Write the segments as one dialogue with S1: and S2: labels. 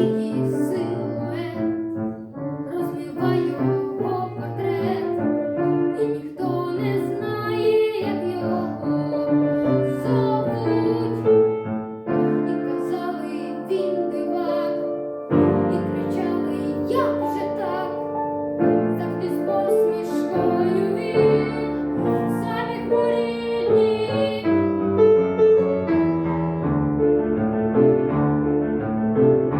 S1: тіні силует, розміваю його портрет, і ніхто не знає, як його зовуть. І казали він дивак, і кричали, як же так, завжди посмішкою самі хворіні. thank you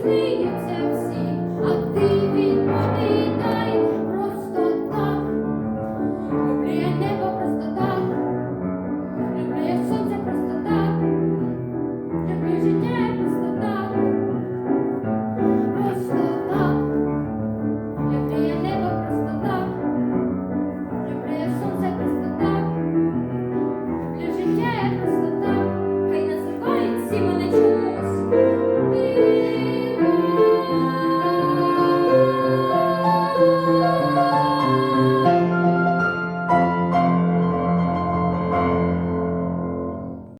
S1: free.